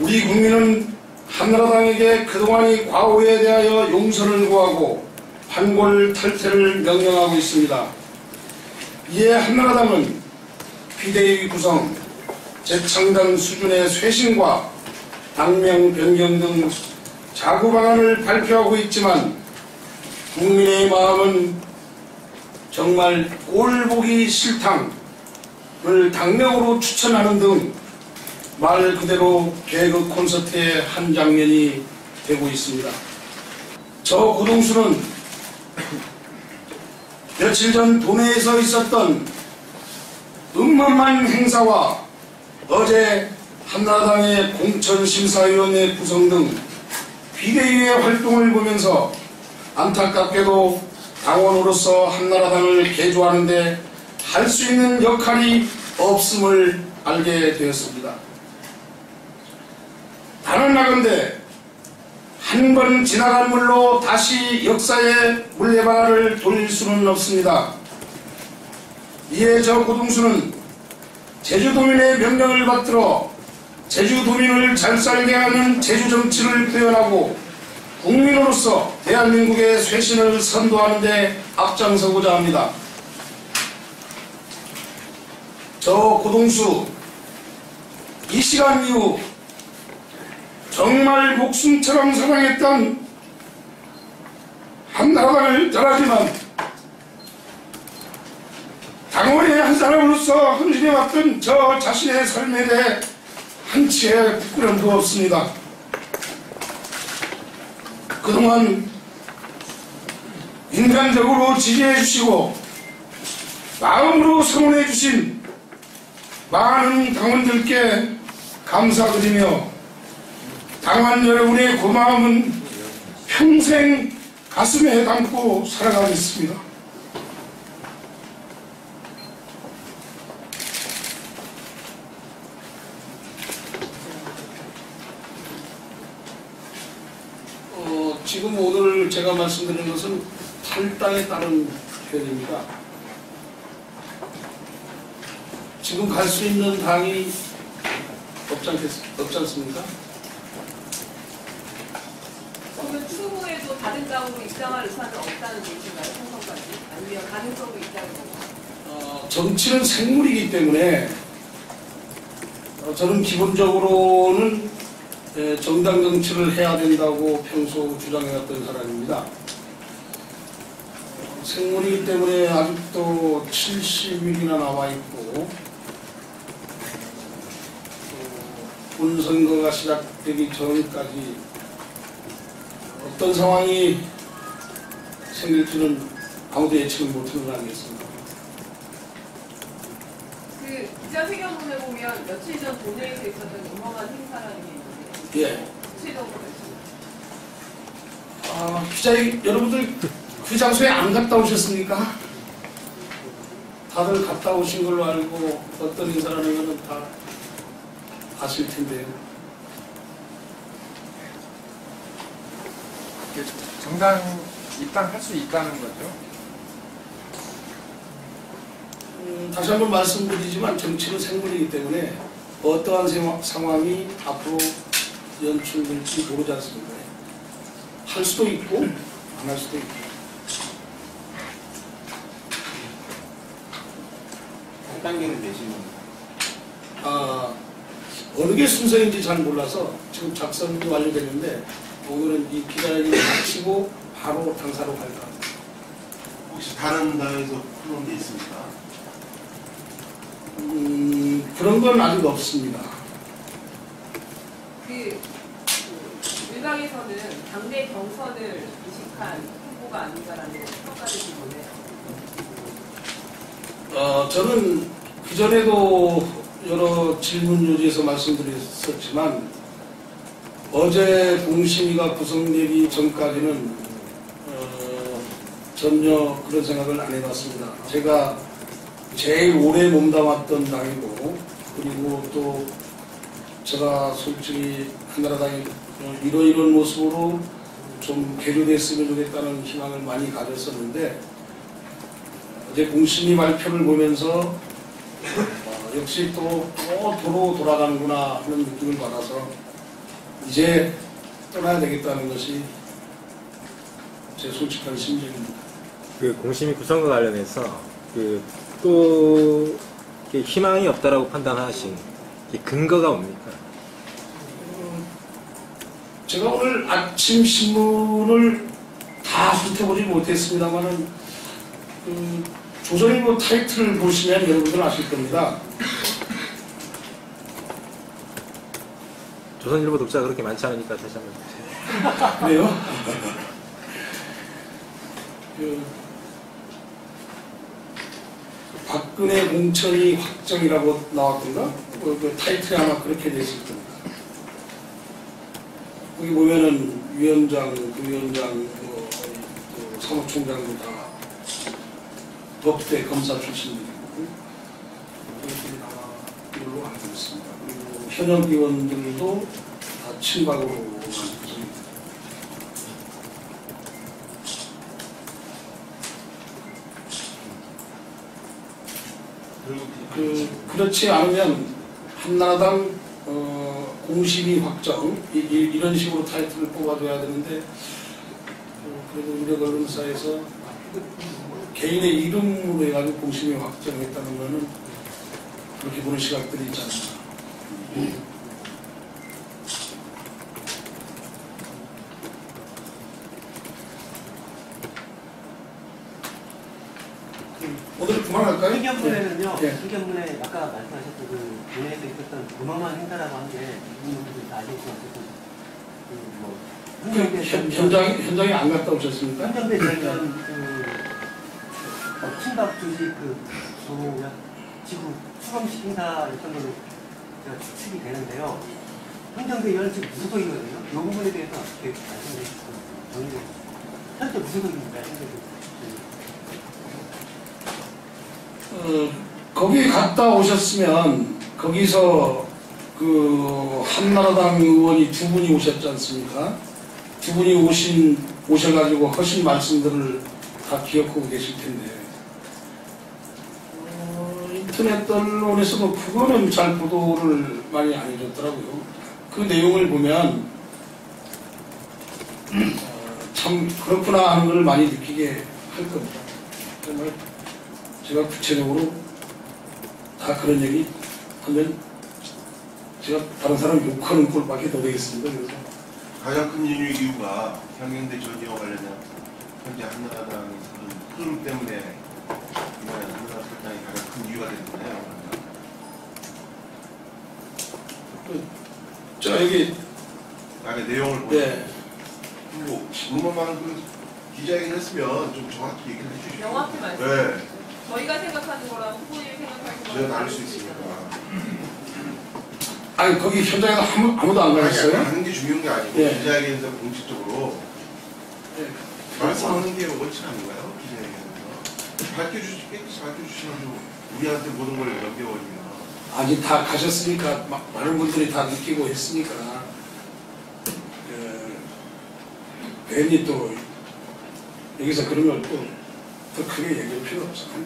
우리 국민은 한나라당에게 그동안의 과오에 대하여 용서를 구하고 환골 탈퇴를 명령하고 있습니다. 이에 한나라당은 비대위 구성, 재창당 수준의 쇄신과 당명 변경 등 자구 방안을 발표하고 있지만 국민의 마음은 정말 꼴 보기 싫당을 당명으로 추천하는 등 말 그대로 개그 콘서트의 한 장면이 되고 있습니다. 저 고동수는 며칠 전 도내에서 있었던 음란한 행사와 어제 한나라당의 공천심사위원회 구성 등 비대위의 활동을 보면서 안타깝게도 당원으로서 한나라당을 개조하는데 할 수 있는 역할이 없음을 알게 되었습니다. 다른 나건데 한 번 지나간 물로 다시 역사의 물레방아를 돌릴 수는 없습니다. 이에 저 고동수는 제주도민의 명령을 받들어 제주도민을 잘 살게 하는 제주정치를 표현하고 국민으로서 대한민국의 쇄신을 선도하는 데 앞장서고자 합니다. 저 고동수 이 시간 이후 정말 목숨처럼 사랑했던 한나라당을 전하지만 당원의 한 사람으로서 헌신해왔던 저 자신의 삶에 대해 한치의 부끄럼도 없습니다. 그동안 인간적으로 지지해 주시고 마음으로 성원해 주신 많은 당원들께 감사드리며 당원 여러분의 고마움은 평생 가슴에 담고 살아가겠습니다. 어, 지금 오늘 제가 말씀드리는 것은 탈당에 따른 표현입니다. 지금 갈 수 있는 당이 없지, 않겠, 없지 않습니까? 그러면 추후 후에도 다른 당으로 입당할 의사는 없다는 얘기인가요? 총선까지? 아니면 가능성도 있다는 건가요? 어, 정치는 생물이기 때문에 어, 저는 기본적으로는 에, 정당 정치를 해야 된다고 평소 주장해왔던 사람입니다. 어, 생물이기 때문에 아직도 70일이나 남아 있고 본선거가 시작되기 전까지 어떤 상황이 생길지는 아무도 예측을 못하는 거 아니겠습니까? 그 기자 회견문에 보면 며칠 전 도내에서 있었던 음험한 행사라는 게 있는데 예. 구체적으로 아, 기자님, 여러분들 그 장소에 안 갔다 오셨습니까? 다들 갔다 오신 걸로 알고 어떤 인사라는 것은 다 아실 텐데요. 이게 정당 입당할 수 있다는 거죠. 음, 다시 한번 말씀드리지만 정치는 생물이기 때문에 어떠한 생화- 상황이 앞으로 연출될지 모르지 않습니까? 할 수도 있고 안 할 수도 있고 한 단계는 내시는 아, 어느 게 순서인지 잘 몰라서 지금 작성도 완료됐는데 오늘은 이 기자회견을 마치고 바로 당사로 갈까. 혹시 다른 당에서 그런 게 있습니까? 음, 그런 건 아직 없습니다. 그, 그 일각에서는 당내 경선을 의식한 후보가 아닌가라는 평가를 주고 있네요. 어, 저는 그전에도 여러 질문 요지에서 말씀드렸었지만 어제 공심위가 구성되기 전까지는 어, 전혀 그런 생각을 안 해봤습니다. 제가 제일 오래 몸담았던 당이고 그리고 또 제가 솔직히 한나라당이 어, 이런 이런 모습으로 좀 개조됐으면 좋겠다는 희망을 많이 가졌었는데 어제 공심위 발표를 보면서 어, 역시 또, 또 도로 돌아가는구나 하는 느낌을 받아서 이제 떠나야 되겠다는 것이 제 솔직한 심정입니다. 그 공심위 구성과 관련해서 그또 희망이 없다라고 판단하신 이 근거가 뭡니까? 제가 오늘 아침 신문을 다 훑어보지 못했습니다만은 그 조선일보 타이틀을 보시면 여러분들 아실 겁니다. 조선일보 독자가 그렇게 많지 않으니까 다시 한번 그래요? 그 박근혜 공천이 확정이라고 나왔던가? 그, 그 타이틀이 아마 그렇게 됐을 겁니다. 거기 보면은 위원장, 부위원장, 뭐, 또 사무총장도 다 법대 검사 출신들이고 그것들이 아마 이걸로 알고 있습니다. 그리고 현역 의원들도 다 구성입니다. 그리고 그 그렇지 않으면 한나라당 어, 공심위 확정 이, 런 식으로 타이틀을 뽑아줘야 되는데 어, 그래도 우리 언론사에서 개인의 이름으로 해가지고 공심위 확정했다는 거는 그렇게 보는 시각들이 않나. 오늘 그만할까요? 의견문에는요, 네. 의견문에 아까 말씀하셨던 그 본회에서 있었던 도망한 행사라고 한게 이분 분들이 다 아시겠지만 어쨌든 그뭐 그 현- 현장 현장에 안 갔다 오셨습니까? 현장대 관련 그 어, 친박 조직 그 뭐야 지구 수감식 행사였던 걸로 제가 추측이 되는데요. 현장대 지금 무소속이거든요. 이 부분에 대해서 어떻게 말씀해 주시고 정리해 주세요. 현재 무소속입니다. 현재 어, 거기 갔다 오셨으면 거기서 그 한나라당 의원이 두 분이 오셨지 않습니까? 두 분이 오신 오셔가지고 하신 말씀들을 다 기억하고 계실 텐데 어, 인터넷 언론에서도 그거는 잘 보도를 많이 안 해줬더라고요. 그 내용을 보면 어, 참 그렇구나 하는 걸 많이 느끼게 할 겁니다. 정말 제가 구체적으로 다 그런 얘기 하면 제가 다른 사람 욕하는 꼴밖에 더 되겠습니다. 그래서 가장 큰 이유- 이유가 현경대 전이와 관련된 현재 한나라당의 그 흐름 때문에 한나라 탈당이 가장 큰 이유가 되는 거네요. 저 여기 아까 내용을 보면 네뭐 물만만 그 기자회견 했으면 좀 정확히 얘기를 해주시죠. 명확히 말씀. 네, 저희가 생각하는 거랑 후보님이 생각하는 거랑 저희가 알수 있으니까. 아니 거기 현장에서 아무, 아무도 안 아니, 가셨어요? 하는 게 중요한 게 아니고 네. 기자회견에서 공식적으로 네. 말씀하는 게 원칙 아닌가요? 기자회견에서 밝혀주시 밝혀주시면 좀 우리한테 모든 걸 넘겨버리면. 아직 다 가셨으니까 마- 많은 분들이 다 느끼고 했으니까. 그, 괜히 또 여기서 그런 걸 또 더 크게 얘기할 필요 없잖아요.